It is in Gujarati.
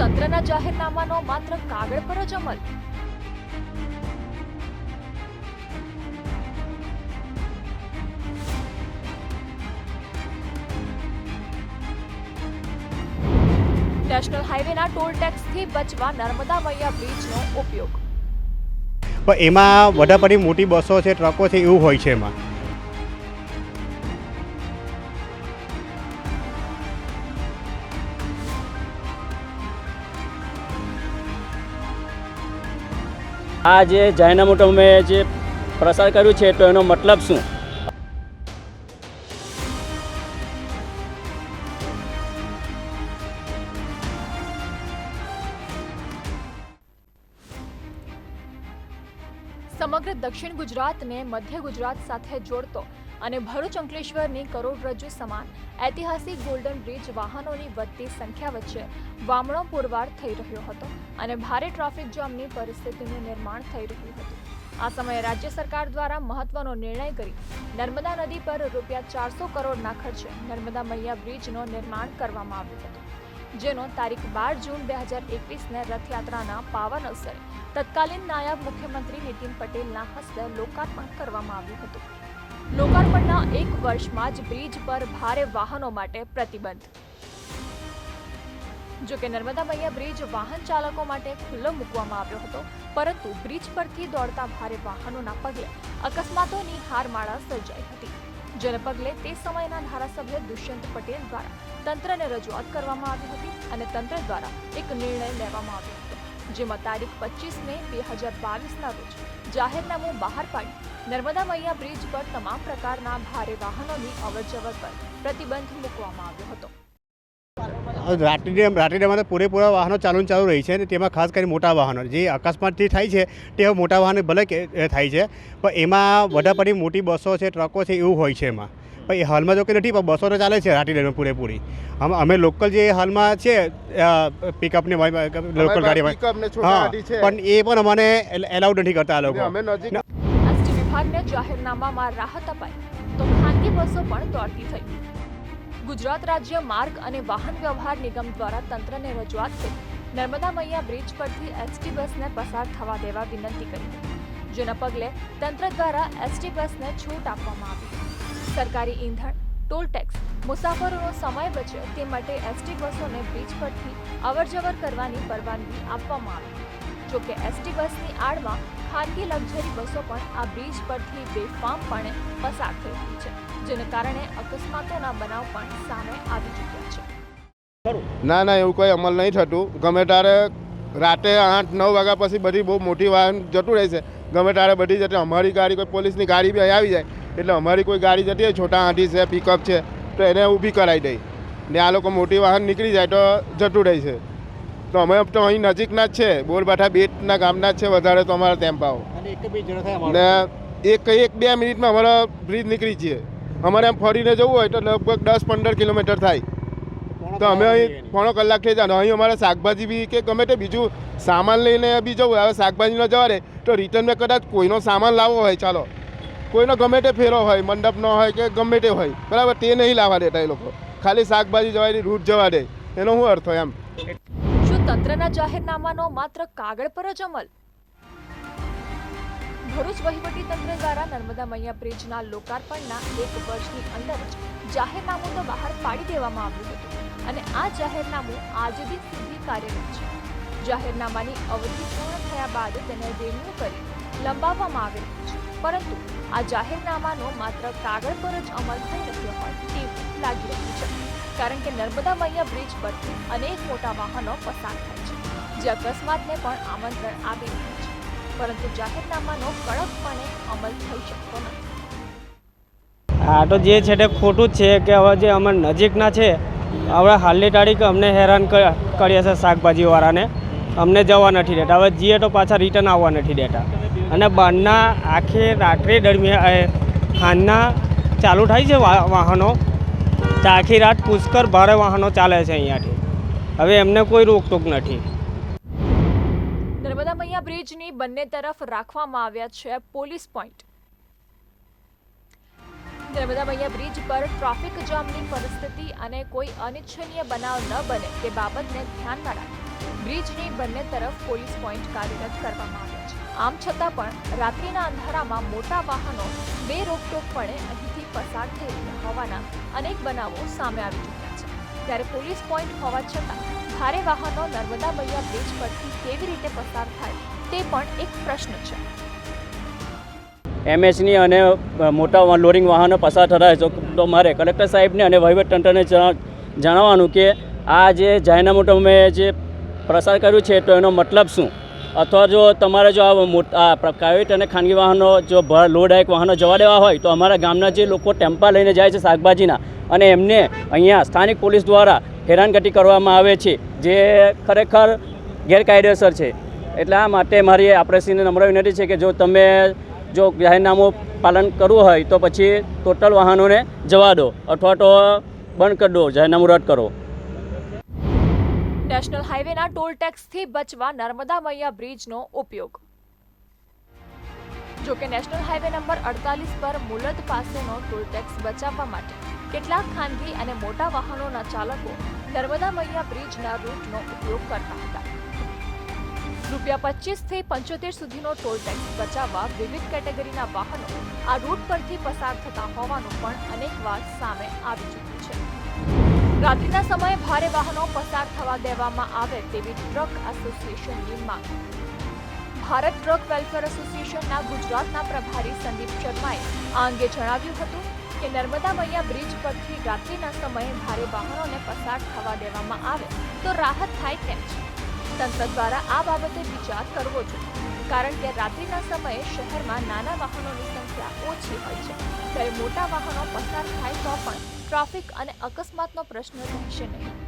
તંત્રના જાહેરનામાનો માત્ર કાગળ પર જ અમલ. નેશનલ હાઈવેના ટોલ ટેક્સથી બચવા નર્મદા મૈયા બ્રિજનો ઉપયોગ. પણ એમાં વધારે મોટી બસો છે, ટ્રકો છે, એવું હોય છે એમાં. આ જે જાહેરનામું મેં જે પ્રસાર કર્યું છે તો એનો મતલબ શું? સમગ્ર દક્ષિણ ગુજરાતને મધ્ય ગુજરાત સાથે જોડતો અને ભરૂચ અંકલેશ્વરની કરોડરજ્જુ સમાન ઐતિહાસિક ગોલ્ડન બ્રિજ વાહનોની વધતી સંખ્યા વચ્ચે વામણો પુરવાર થઈ રહ્યો હતો અને ભારે ટ્રાફિક જામની પરિસ્થિતિનું નિર્માણ થઈ રહ્યું હતું. આ સમયે રાજ્ય સરકાર દ્વારા મહત્વનો નિર્ણય કરી નર્મદા નદી પર રૂપિયા ચારસો કરોડના ખર્ચે નર્મદા મૈયા બ્રિજનું નિર્માણ કરવામાં આવ્યું હતું. જેનો તારીખ બાર જૂન બે હજાર એકવીસને રથયાત્રાના પાવન અવસરે તત્કાલીન નાયબ મુખ્યમંત્રી નીતિન પટેલના હસ્તે લોકાર્પણ કરવામાં આવ્યું હતું. લોકાર્પણના એક વર્ષમાં જ બ્રિજ પર ભારે વાહનો માટે પ્રતિબંધ. જો કે નર્મદા મૈયા બ્રિજ વાહન ચાલકો માટે ખુલ્લો મૂકવામાં આવ્યો હતો, પરંતુ બ્રિજ પરથી દોડતા ભારે વાહનોના પગલે અકસ્માતોની હારમાળા સર્જાઈ હતી. જેને પગલે તે સમયના ધારાસભ્ય દુષ્યંત પટેલ દ્વારા તંત્રને રજૂઆત કરવામાં આવી હતી અને તંત્ર દ્વારા એક નિર્ણય લેવામાં આવ્યો હતો જેમાં તારીખ પચીસ મે બે હજાર બાવીસના રોજ જાહેરનામું બહાર પાડી નર્મદા મૈયા બ્રિજ પર તમામ પ્રકારના ભારે વાહનોની અવરજવર પર પ્રતિબંધ મૂકવામાં આવ્યો હતો. રાત્રિ રાત્રિ તો પૂરેપૂરા વાહનો ચાલુ ચાલુ રહી છે અને તેમાં ખાસ કરીને મોટા વાહનો જે અકસ્માતથી થાય છે તે મોટા વાહનો ભલે કે થાય છે પણ એમાં વધારે મોટી બસો છે ટ્રકો છે એવું હોય છે એમાં. પણ એ હાલમાં જો કે નથી પણ બસો તો ચાલે છે રાત્રિમાં પૂરેપૂરી. અમે અમે લોકલ જે હાલમાં છે પિકઅપની લોકલ ગાડી હા છે. પણ એ પણ અમને એલાઉડ નથી કરતા આ લોકો. અમે વિભાગને જાહેરનામામાં રાહત અપાઈ તો ખાનગી બસો પણ દોડતી થઈ. ગુજરાત રાજ્ય માર્ગ અને વાહન વ્યવહાર નિગમ દ્વારા તંત્રને રજૂઆત થઈ નર્મદા મૈયા બ્રિજ પરથી એસટી બસને પસાર થવા દેવા વિનંતી કરી. જેના પગલે તંત્ર દ્વારા એસટી બસને છૂટ આપવામાં આવી. સરકારી ઈંધણ, ટોલ ટેક્સ, મુસાફરોનો સમય બચે તે માટે એસટી બસોને બ્રિજ પરથી અવરજવર કરવાની પરવાનગી આપવામાં આવી. જો કે એસટી બસની આડમાં ખાનગી લક્ઝરી બસો પણ આ બ્રિજ પરથી બેફામપણે પસાર થઈ રહી છે, જેને કારણે અકસ્માતોના બનાવ પણ સામે આવી ચૂક્યા છે. ના ના, એવું કોઈ અમલ નહીં થતું. ગમે ત્યારે રાતે આઠ, નવ વાગ્યા પછી બધી બહુ મોટી વાહન જતું રહેશે ગમે તારે બધી જતી અમારી ગાડી કોઈ પોલીસની ગાડી બી અહીં આવી જાય. એટલે અમારી કોઈ ગાડી જતી હોય છોટા હાથી છે પિકઅપ છે તો એને ઊભી કરાવી દઈ. ને આ લોકો મોટી વાહન નીકળી જાય તો જતું રહે છે. તો અમે તો અહીં નજીકના જ છે. બોરબાઠા બેટના ગામના જ છે વધારે તો અમારા ટેમ્પાઓ. ને એક એક બે મિનિટમાં અમારા બ્રિજ નીકળી જઈએ. અમારે એમ ફરીને જવું હોય તો લગભગ દસ પંદર કિલોમીટર થાય. તો અમે અહીં પોણો કલાક થઈ જાય. અહીં અમારે શાકભાજી બી કે ગમે તે બીજું સામાન લઈને બી જવું. હવે શાકભાજી ન જવા દે તો રિટર્નમાં કદાચ કોઈનો સામાન લાવવો હોય ચાલો. કોઈનો ગમે તે ફેરો હોય મંડપનો હોય કે ગમે તે હોય બરાબર તે નહીં લાવવા દેતા એ લોકો. ખાલી શાકભાજી જવાની રૂટ જવા દે. એનો શું અર્થ હોય એમ? શું તંત્રના જાહેરનામાનો માત્ર કાગળ પર જ અમલ? ભરૂચ વહીવટી તંત્ર દ્વારા નર્મદા મૈયા બ્રિજના લોકાર્પણના એક વર્ષની અંદર જ જાહેરનામું તો બહાર પાડી દેવામાં આવ્યું હતું. અને આ જાહેરનામું આજ બી સુધી કાર્યરત છે. જાહેરનામાની અવધિ પૂર્ણ થયા બાદ તેને રિન્યુ કરી લંબાવવામાં આવી છે. પરંતુ આ જાહેરનામાનો માત્ર કાગળ પર જ અમલ થઈ રહ્યો હોય તેવું લાગી રહ્યું છે. કારણ કે નર્મદા મૈયા બ્રિજ પરથી અનેક મોટા વાહનો પસાર થાય છે. જે અકસ્માતને પણ આમંત્રણ આપી રહ્યું છે. પરંતુ જાહેરનામાનો કડકપણે અમલ થઈ શકતો નથી. આ તો જે છે તે ખોટું જ છે કે હવે જે અમે નજીકના છે હવે હાલની તારીખ અમને હેરાન ક- કરીએ છે શાકભાજીવાળાને. અમને જવા નથી દેતા. હવે જઈએ તો પાછા રિટર્ન આવવા નથી દેતા. અને બહારના આખી રાત્રે દરમિયાન ખાનના ચાલુ થાય છે વાહનો. તો આખી રાત પુષ્કળ ભારે વાહનો ચાલે છે અહીંયાથી. હવે એમને કોઈ રોકટોક નથી. નર્મદા મૈયા બ્રિજની બંને તરફ રાખવામાં આવ્યા છે પોલીસ પોઈન્ટ. નર્મદા મૈયા બ્રિજ પર ટ્રાફિક જામની પરિસ્થિતિ અને કોઈ અનિચ્છનીય બનાવ ન બને તે બાબતને ધ્યાનમાં રાખી બ્રિજની બંને તરફ પોલીસ પોઈન્ટ કાર્યરત કરવામાં આવ્યા છે. આમ છતાં પણ રાત્રિના અંધારામાં મોટા વાહનો બે રોકટોકપણે અહીંથી પસાર થઈ રહ્યા હોવાના અનેક બનાવો સામે આવી ચૂક્યા છે. ત્યારે પોલીસ પોઈન્ટ હોવા છતાં ભારે વાહનો નર્મદા મૈયા બ્રિજ પરથી કેવી રીતે પસાર થાય તે પણ એક પ્રશ્ન છે. એમએસની અને મોટા લોરિંગ વાહનો પસાર થતા હોય તો મારે કલેક્ટર સાહેબને અને વહીવટતંત્રને જણા- જણાવવાનું કે આ જે જાહેરનામું તમે જે પ્રસાર કર્યું છે, તો એનો મતલબ શું? અથવા જો તમારે જો આ મોટા પ્રાઇવેટ અને ખાનગી વાહનો જો લોડાયક વાહનો જવા દેવા હોય, તો અમારા ગામના જે લોકો ટેમ્પા લઈને જાય છે શાકભાજીના, અને એમને અહીંયા સ્થાનિક પોલીસ દ્વારા હેરાનગતિ કરવામાં આવે છે, જે ખરેખર ગેરકાયદેસર છે. એટલે આ માટે મારી આપરેસીને નમ્ર વિનંતી છે કે જો તમે જો જાહેરનામું પાલન કરવું હોય તો પછી ટોટલ વાહનોને જવા દો અથવા તો બંધ કરી દો, જાહેરનામું રદ કરો. નેશનલ હાઈવેના ટોલ ટેક્સથી બચવા નર્મદા મૈયા બ્રિજનો ઉપયોગ. જો કે નેશનલ હાઈવે નંબર અડતાલીસ પર મુલદ પાસેનો ટોલ ટેક્સ બચાવવા માટે કેટલાક ખાનગી અને મોટા વાહનોના ચાલકો નર્મદા મૈયા બ્રિજના રૂટનો ઉપયોગ કરતા હતા. રૂપિયા પચીસથી પંચોતેર સુધીનો ટોલ ટેક્સ બચાવવા વિવિધ કેટેગરીના વાહનો આ રૂટ પરથી પસાર થતા હોવાનું પણ અનેક વાર સામે આવી ચૂક્યું છે. રાત્રિના સમયે ભારે વાહનો પસાર થવા દેવામાં આવે તેવી ટ્રક એસોસિએશનની માંગ. ભારત ટ્રક વેલફેર એસોસિએશનના ગુજરાતના પ્રભારી સંદીપ શર્માએ આ અંગે જણાવ્યું હતું કે નર્મદા મૈયા બ્રિજ પરથી રાત્રિના સમયે ભારે વાહનોને પસાર થવા દેવામાં આવે તો રાહત થાય તેમ છે. તંત્ર દ્વારા આ બાબતે વિચાર કરવો જોઈએ. કારણ કે રાત્રિના સમયે શહેરમાં નાના વાહનોની સંખ્યા ઓછી હોય છે. ત્યારે મોટા વાહનો પસાર થાય તો પણ ટ્રાફિક અને અકસ્માતનો પ્રશ્ન રહેશે નહીં.